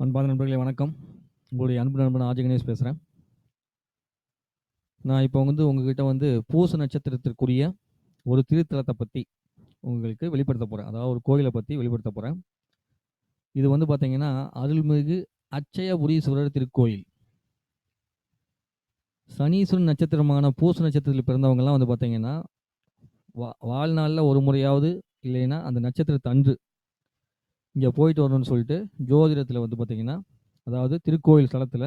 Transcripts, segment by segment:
அன்பான நண்பர்களே வணக்கம். உங்களுடைய அன்பு நண்பன் ஆர்ஜே கணேஷ் நான் இப்போ வந்து உங்ககிட்ட வந்து பூச நட்சத்திரத்திற்குரிய ஒரு திருத்தலத்தை பற்றி உங்களுக்கு வெளிப்படுத்தப் போகிறேன் அதாவது ஒரு கோயிலை பற்றி வெளிப்படுத்தப் போகிறேன் இது வந்து பார்த்தீங்கன்னா, அருள்மிகு அச்சயபுரீஸ்வரர் திருக்கோயில். சனீஸ்வரன் நட்சத்திரமான பூச நட்சத்திரத்தில் பிறந்தவங்கலாம் வந்து பார்த்தீங்கன்னா, வா வாழ்நாளில் ஒரு முறையாவது இல்லைன்னா, அந்த நட்சத்திரத்தன்று இங்கே போயிட்டு வரணும்னு சொல்லிட்டு, ஜோதிடத்தில் வந்து பார்த்திங்கன்னா அதாவது திருக்கோயில் ஸ்தலத்தில்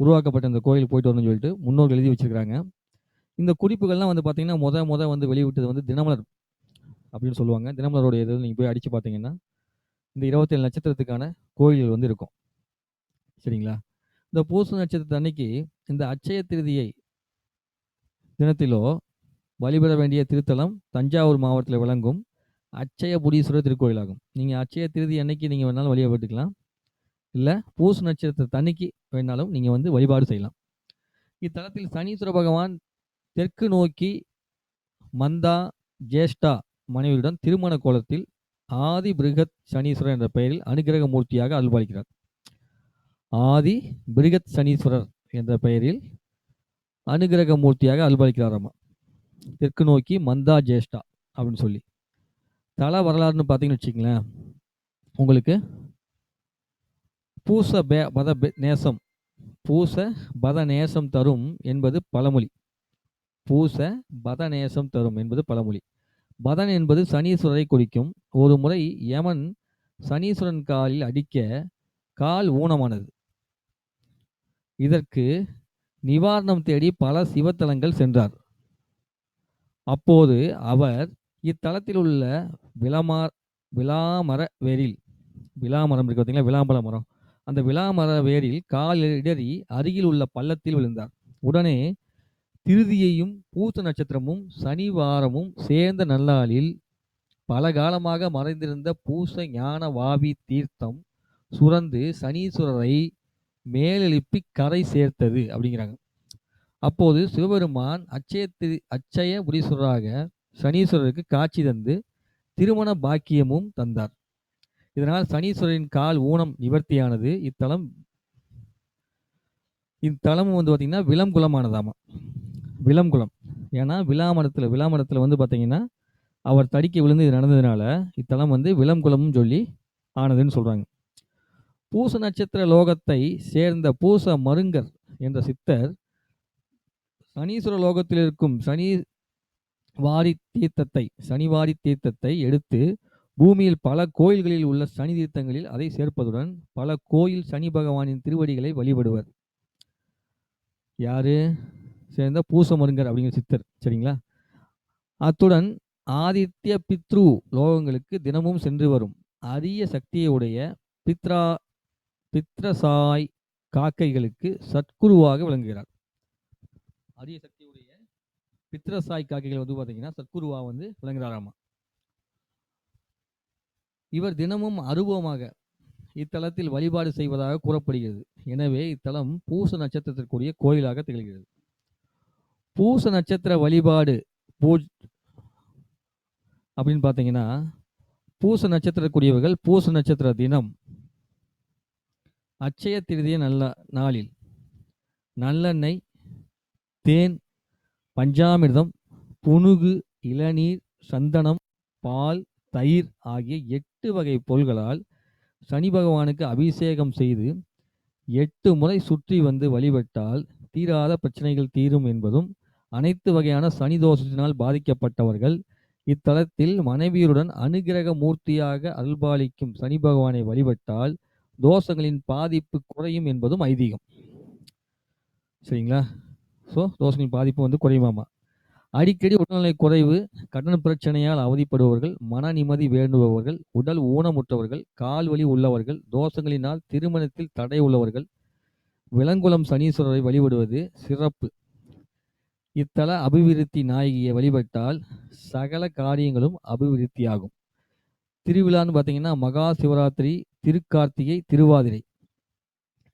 உருவாக்கப்பட்ட இந்த கோயில் போயிட்டு வரணும்னு சொல்லிட்டு முன்னோர்கள் எழுதி வச்சுருக்காங்க இந்த குறிப்புகள்லாம் வந்து பார்த்திங்கன்னா முத முத வந்து வெளிவிட்டது வந்து தினமலர் அப்படின்னு சொல்லுவாங்க. தினமலருடைய இதில் நீங்கள் போய் அடிச்சு பார்த்தீங்கன்னா, இந்த 27 நட்சத்திரத்துக்கான கோயில்கள் வந்து இருக்கும். சரிங்களா? இந்த பூச நட்சத்திரத்து அன்னைக்கு இந்த அட்சய திருதியை தினத்திலோ வழிபட வேண்டிய திருத்தலம் தஞ்சாவூர் மாவட்டத்தில் விளங்கும் அட்சயபுரீஸ்வரர் திருக்கோயிலாகும். நீங்கள் அச்சய திருதி அன்னைக்கு நீங்கள் வேணாலும் வழிபட்டுக்கலாம். இல்லை பூச நட்சத்திரத்தை அன்னைக்கு வேணாலும் நீங்கள் வந்து வழிபாடு செய்யலாம். இத்தலத்தில் சனீஸ்வர பகவான் தெற்கு நோக்கி மந்தா, ஜேஷ்டா மனைவியுடன் திருமண கோலத்தில் ஆதி பிருகத் சனீஸ்வரர் என்ற பெயரில் அனுக்கிரக மூர்த்தியாக அருள்பாலிக்கிறார். ஆதி பிருகத் சனீஸ்வரர் என்ற பெயரில் அனுக்கிரக மூர்த்தியாக அருள்பாலிக்கிறாராமா. தெற்கு நோக்கி மந்தா, ஜேஷ்டா அப்படின்னு சொல்லி. தல வரலாறுன்னு பார்த்தீங்கன்னு வச்சுக்கங்களேன், உங்களுக்கு பூச பே பத பெ நேசம் பூச பத நேசம் தரும் என்பது பழமொழி. பூச பத நேசம் தரும் என்பது பழமொழி. பதன் என்பது சனீஸ்வரரை குறிக்கும். ஒரு முறை யமன் சனீஸ்வரன் காலில் அடிக்க கால் ஊனமானது. இதற்கு நிவாரணம் தேடி பல சிவத்தலங்கள் சென்றார். அப்போது அவர் இத்தலத்தில் உள்ள விளமா விளாமர வேரில் விளாமரம் இருக்கு பார்த்தீங்களா? விளாம்பழ மரம். அந்த விளாமர வேரில் கால் இடறி அருகில் உள்ள பள்ளத்தில் விழுந்தார். உடனே திருதியையும் பூச நட்சத்திரமும் சனி வாரமும் சேர்ந்த நல்லாளில் பல காலமாக மறைந்திருந்த பூச ஞான வாவி தீர்த்தம் சுரந்து சனீஸ்வரரை மேலெழுப்பி கரை சேர்த்தது அப்படிங்கிறாங்க. அப்போது சிவபெருமான் அச்சய திரு அச்சய புரீஸ்வரராக சனீஸ்வரருக்கு காட்சி தந்து திருமண பாக்கியமும் தந்தார். இதனால் சனீஸ்வரரின் கால் ஊனம் நிவர்த்தியானது. இத்தலம் இத்தலமும் வந்து பார்த்தீங்கன்னா, விலங்குலமானதாமா விலங்குலம் ஏன்னா விளாமரத்தில விளாமரத்தில வந்து பார்த்தீங்கன்னா, அவர் தடிக்க விழுந்து இது நடந்ததுனால, இத்தலம் வந்து விளங்குளம்னு சொல்லி ஆனதுன்னு சொல்கிறாங்க பூச நட்சத்திர லோகத்தை சேர்ந்த பூச மருங்கர் என்ற சித்தர் சனீஸ்வர லோகத்தில் இருக்கும் சனி வாரி தீர்த்தத்தை சனிவாரி தீர்த்தத்தை எடுத்து பூமியில் பல கோயில்களில் உள்ள சனி தீர்த்தங்களில் அதை சேர்ப்பதுடன் பல கோயில் சனி பகவானின் திருவடிகளை வழிபடுவர். யாரு? சேர்ந்த பூசமருங்கர் அப்படிங்கிற சித்தர். சரிங்களா? அத்துடன் ஆதித்ய பித்ரு லோகங்களுக்கு தினமும் சென்று வரும் அரிய சக்தியை உடைய பித்ரா பித்ரசாய் காக்கைகளுக்கு சத்குருவாக விளங்குகிறார். அரிய சக்தி பித்ரசாய் காக்கைகள் வந்து பார்த்தீங்கன்னா, சத்குருவா வந்து விளங்குறாராமா. இவர் தினமும் அருவமாக இத்தலத்தில் வழிபாடு செய்வதாக கூறப்படுகிறது. எனவே இத்தலம் பூச நட்சத்திரத்திற்குரிய கோயிலாக திகழ்கிறது. பூச நட்சத்திர வழிபாடு பூஜ் அப்படின்னு பார்த்தீங்கன்னா, பூச நட்சத்திரக்குரியவர்கள் பூச நட்சத்திர தினம் அட்சய திருதிய நல்ல நாளில் நல்லெண்ணெய், தேன், பஞ்சாமிர்தம், புனுகு, இளநீர், சந்தனம், பால், தயிர் ஆகிய எட்டு வகை பொருள்களால் சனி பகவானுக்கு அபிஷேகம் செய்து எட்டு முறை சுற்றி வந்து வழிபட்டால் தீராத பிரச்சனைகள் தீரும் என்பதும், அனைத்து வகையான சனி தோஷத்தினால் பாதிக்கப்பட்டவர்கள் இத்தலத்தில் மனைவியருடன் அனுக்கிரக மூர்த்தியாக அருள்பாலிக்கும் சனி பகவானை வழிபட்டால் தோஷங்களின் பாதிப்பு குறையும் என்பதும் ஐதீகம். சரிங்களா? ஸோ தோஷங்களின் பாதிப்பு வந்து குறையுமாமா. அடிக்கடி உடல்நிலை குறைவு, கடன் பிரச்சனையால் அவதிப்படுபவர்கள், மன நிம்மதி வேண்டுபவர்கள், உடல் ஊனமுற்றவர்கள், கால் வலி உள்ளவர்கள், தோஷங்களினால் திருமணத்தில் தடை உள்ளவர்கள், விளங்குளம் சனீஸ்வரரை வழிபடுவது சிறப்பு. இத்தல அபிவிருத்தி நாயகியை வழிபட்டால் சகல காரியங்களும் அபிவிருத்தியாகும். திருவிழான்னு பார்த்தீங்கன்னா, மகா சிவராத்திரி, திருக்கார்த்திகை, திருவாதிரை.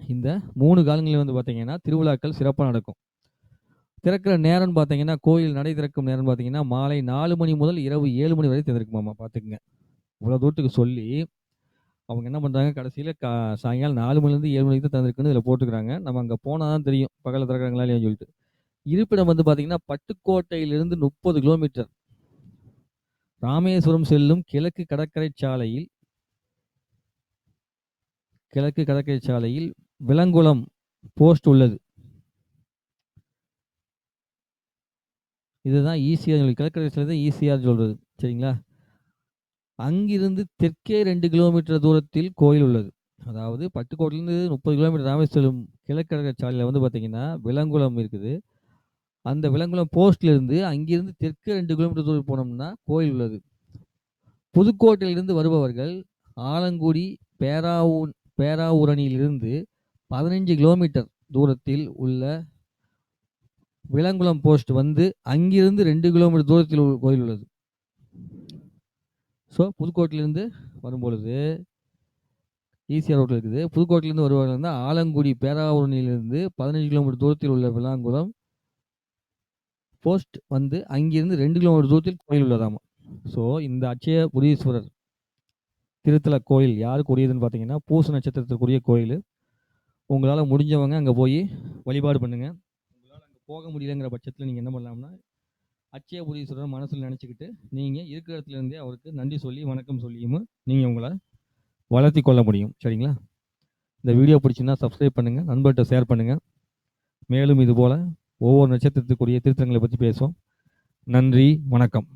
இந்த மூணு காலங்களில் வந்து பார்த்தீங்கன்னா, திருவிழாக்கள் சிறப்பாக நடக்கும். திறக்கிற நேரம்னு பார்த்தீங்கன்னா, கோயில் நடை திறக்கும் நேரம்னு பார்த்தீங்கன்னா, மாலை நாலு மணி முதல் இரவு ஏழு மணி வரை திறக்குமாமா பார்த்துக்குங்க இவ்வளோ தூரத்துக்கு சொல்லி, அவங்க என்ன பண்ணுறாங்க கடைசியில் கா சாயங்காலம் நாலு மணிலேருந்து ஏழு மணிக்கு தான் தந்திருக்குன்னு இதில் போட்டுக்கிறாங்க நம்ம அங்கே போனால் தான் தெரியும். பகலில் திறக்கிறாங்களா இல்லையான்னு சொல்லிட்டு. இருப்பிடம் வந்து பார்த்தீங்கன்னா, பட்டுக்கோட்டையிலிருந்து 30 கிலோமீட்டர். ராமேஸ்வரம் செல்லும் கிழக்கு கடற்கரை சாலையில் கிழக்கு கடற்கரை சாலையில் விலங்குளம் போஸ்ட் உள்ளது. இதுதான் ஈசிஆர் கிழக்கரை சாலை தான் ஈஸியாக சொல்கிறது சரிங்களா? அங்கிருந்து தெற்கே ரெண்டு கிலோமீட்டர் தூரத்தில் கோயில் உள்ளது. அதாவது பட்டுக்கோட்டையிலிருந்து 30 கிலோமீட்டர் ராமேஸ்வரம் கிழக்கடக சாலையில் வந்து பார்த்தீங்கன்னா, விலங்குளம் இருக்குது. அந்த விலங்குளம் போஸ்ட்லேருந்து அங்கிருந்து தெற்கு ரெண்டு கிலோமீட்டர் தூரம் போனோம்னா கோயில் உள்ளது. புதுக்கோட்டையிலிருந்து வருபவர்கள் ஆலங்குடி, பேராவூன் பேராவூரணியிலிருந்து 15 கிலோமீட்டர் தூரத்தில் உள்ள விலங்குளம் போஸ்ட் வந்து அங்கிருந்து ரெண்டு கிலோமீட்டர் தூரத்தில் ஒரு கோயில் உள்ளது. ஸோ புதுக்கோட்டையிலிருந்து வரும்பொழுது ஈஸியாக ரோட்டில் இருக்குது. புதுக்கோட்டையிலேருந்து வருவாங்க இருந்தால் ஆலங்குடி, பேராவூரணியிலிருந்து 15 கிலோமீட்டர் தூரத்தில் உள்ள விலாங்குளம் போஸ்ட் வந்து அங்கிருந்து ரெண்டு கிலோமீட்டர் தூரத்தில் கோயில் உள்ளதாமா. ஸோ இந்த அச்சய புரீஸ்வரர் திருத்தல கோயில் யாருக்கு உரியதுன்னு பார்த்தீங்கன்னா, பூச நட்சத்திரத்திற்குரிய கோயில் உங்களால் முடிஞ்சவங்க அங்கே போய் வழிபாடு பண்ணுங்கள் போக முடியலங்கிற பட்சத்தில் நீங்கள் என்ன பண்ணலாம்னா, அச்சய புரீஸ்வரர மனசில் நினச்சிக்கிட்டு நீங்கள் இருக்கிற இடத்துல இருந்தே அவருக்கு நன்றி சொல்லி, வணக்கம் சொல்லியும் நீங்கள் உங்களை வளர்த்தி கொள்ள முடியும். சரிங்களா? இந்த வீடியோ பிடிச்சிருந்தா சப்ஸ்கிரைப் பண்ணுங்கள் நண்பர்கிட்ட ஷேர் பண்ணுங்கள் மேலும் இதுபோல் ஒவ்வொரு நட்சத்திரத்துக்குரிய திருத்தங்களை பற்றி பேசுவோம். நன்றி, வணக்கம்.